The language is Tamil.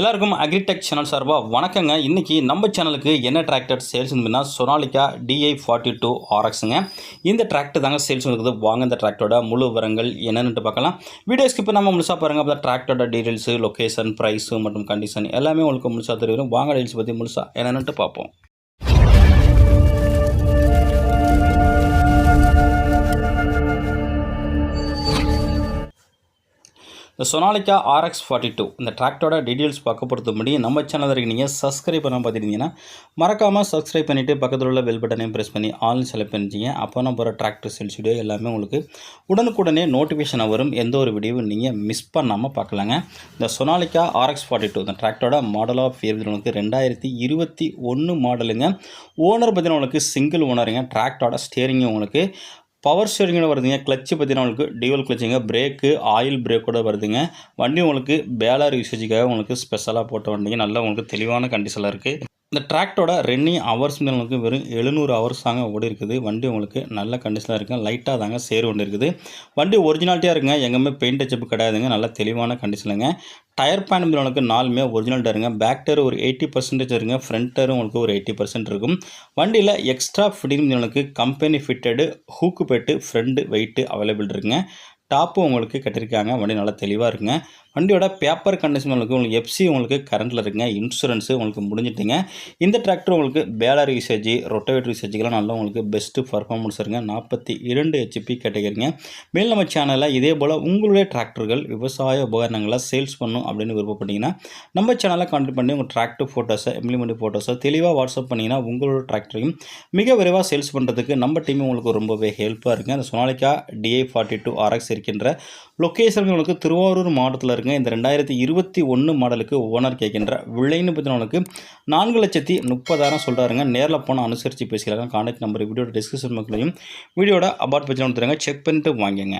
எல்லாருக்கும் அக்ரிடெக் சேனல் சார்பாக வணக்கங்க. இன்றைக்கி நம்ம சேனலுக்கு என்ன டிராக்டர் சேல்ஸ் இருந்ததுன்னா Sonalika D I forty two ஆர்எக்ஸுங்க இந்த டிராக்டர் தாங்க சேல்ஸ் இருக்குது வாங்க இந்த டிராக்டரோட முழு விவரங்கள் என்னென்னு பார்க்கலாம். வீடியோ ஸ்கிப் நம்ம முழுசாக பாருங்கள் அப்போ டிராக்டரோட டீட்டெயில்ஸு லொக்கேஷன் ப்ரைஸு மற்றும் கண்டிஷன் எல்லாமே உங்களுக்கு முழுசாக தெரியும். வாங்க டீல்ஸ் பற்றி முழுசாக என்னென்னுட்டு பார்ப்போம். இந்த சொனாலிக்கா ஆர்எக்ஸ் ஃபார்ட்டி டூ இந்த டிராக்டரோட டீட்டெயில்ஸ் பார்க்க பொறுத்த முடியும் நம்ம சேனல் வரைக்கும் நீங்கள் சப்ஸ்கிரைப் பண்ண பார்த்துருந்தீங்கன்னா மறக்காமல் சப்ஸ்கிரைப் பண்ணிவிட்டு பக்கத்தில் உள்ள பெல் பட்டனையும் ப்ரெஸ் பண்ணி ஆன்லைன் செலக்ட் பண்ணிச்சிங்க அப்போ நம்ம போகிற டிராக்டர் சேல்ஸ் வீடியோ எல்லாமே உங்களுக்கு உடனுக்குடனே நோட்டிஃபிகேஷன் வரும். எந்த ஒரு வீடியோவும் நீங்கள் மிஸ் பண்ணாமல் பார்க்கலாங்க. இந்த சொனாலிக்கா ஆர்எக்ஸ் ஃபார்ட்டி டூ இந்த டிராக்டரோட மாடல் ஆஃப் இயர் உங்களுக்கு ரெண்டாயிரத்தி இருபத்தி ஒன்று மாடலுங்க ஓனர் பார்த்தீங்கன்னா உங்களுக்கு சிங்கிள் ஓனருங்க டிராக்டரோட ஸ்டேரிங் உங்களுக்கு பவர் ஸ்டேரிங்கோட வருதுங்க கிளச்சு பார்த்தீங்கன்னா உங்களுக்கு டியூவல் கிளச்சுங்க பிரேக்கு ஆயில் பிரேக்கோட வருதுங்க. வண்டி உங்களுக்கு பேலர் யூசேஜுக்காக உங்களுக்கு ஸ்பெஷலாக போட்ட வண்டிங்க. நல்லா உங்களுக்கு தெளிவான கண்டிஷனில் இருக்குது இந்த டிராக்டரோட ரன்னிங் ஹவர்ஸ் உங்களுக்கு வெறும் எழுநூறு ஹவர்ஸ் தாங்க ஓடி இருக்குது. வண்டி உங்களுக்கு நல்ல கண்டிஷனாக இருக்குது லைட்டாக தாங்க சேர் ஒன்று இருக்குது. வண்டி ஒரிஜினாலிட்டியாக இருக்குங்க. எங்கேயுமே பெயிண்ட் அச்சப்பு கிடையாதுங்க. நல்ல தெளிவான கண்டிஷனுங்க டயர் பேன் வந்து உங்களுக்கு நாலுமே ஒரிஜினல் டயருங்க பேக் டயர் ஒரு எயிட்டி பர்சன்டேஜ் இருங்க ஃப்ரண்ட் டயர் உங்களுக்கு ஒரு எயிட்டி பர்சன்ட் இருக்கும். வண்டியில் எக்ஸ்ட்ரா ஃபிட்டிங் உங்களுக்கு company fitted hook bed front weight available இருக்குங்க. டாப்பு உங்களுக்கு கட்டியிருக்காங்க வண்டி நல்லா தெளிவாக இருக்குங்க. வண்டியோட பேப்பர் கண்டிஷன் உங்களுக்கு உங்களுக்கு எஃப்சி உங்களுக்கு கரண்ட்டில் இருக்குங்க. இன்சூரன்ஸு உங்களுக்கு முடிஞ்சிட்டுங்க. இந்த டிராக்டர் உங்களுக்கு பேலர் யூசேஜ் ரொட்டவேட்டர் யூசேஜுக்கெல்லாம் நல்லா உங்களுக்கு பெஸ்ட்டு பர்ஃபார்மன்ஸ் இருங்க நாற்பத்தி இரண்டு ஹெச்பி கேட்டகரிங்க மேல் நம்ம சேனலில் இதே போல் உங்களுடைய டிராக்டர்கள் விவசாய உபகரணங்களை சேல்ஸ் பண்ணும் அப்படின்னு விருப்பப்பட்டீங்கன்னா நம்ம சேனலை கான்டெக்ட் பண்ணி உங்கள் டிராக்டர் ஃபோட்டோஸை இம்ப்ளிமெண்ட் ஃபோட்டோஸை தெளிவாக வாட்ஸ்அப் பண்ணிங்கன்னா உங்களோட டிராக்டரையும் மிக விரைவாக சேல்ஸ் பண்ணுறதுக்கு நம்ம டீம் உங்களுக்கு ரொம்பவே ஹெல்ப்பாக இருக்குங்க. அந்த Sonalika D I forty two R X இருக்கின்ற லொக்கேஷன் உங்களுக்கு திருவாரூர் மாவட்டத்தில் இருக்குங்க. இந்த ரெண்டாயிரத்தி இருபத்தி ஒன்று மாடலுக்கு ஓனர் கேட்கின்ற விலைன்னு பற்றினவனுக்கு நான்கு லட்சத்தி முப்பதாயிரம் சொல்கிறாருங்க நேரில் போனால் அனுசரித்து பேசிக்கிறாங்க கான்டாக்ட் நம்பர் வீடியோட டிஸ்கிரிப்ஷன் மக்களையும் வீடியோட அபார்ட் பற்றி தருங்க செக் பண்ணிட்டு வாங்கிங்க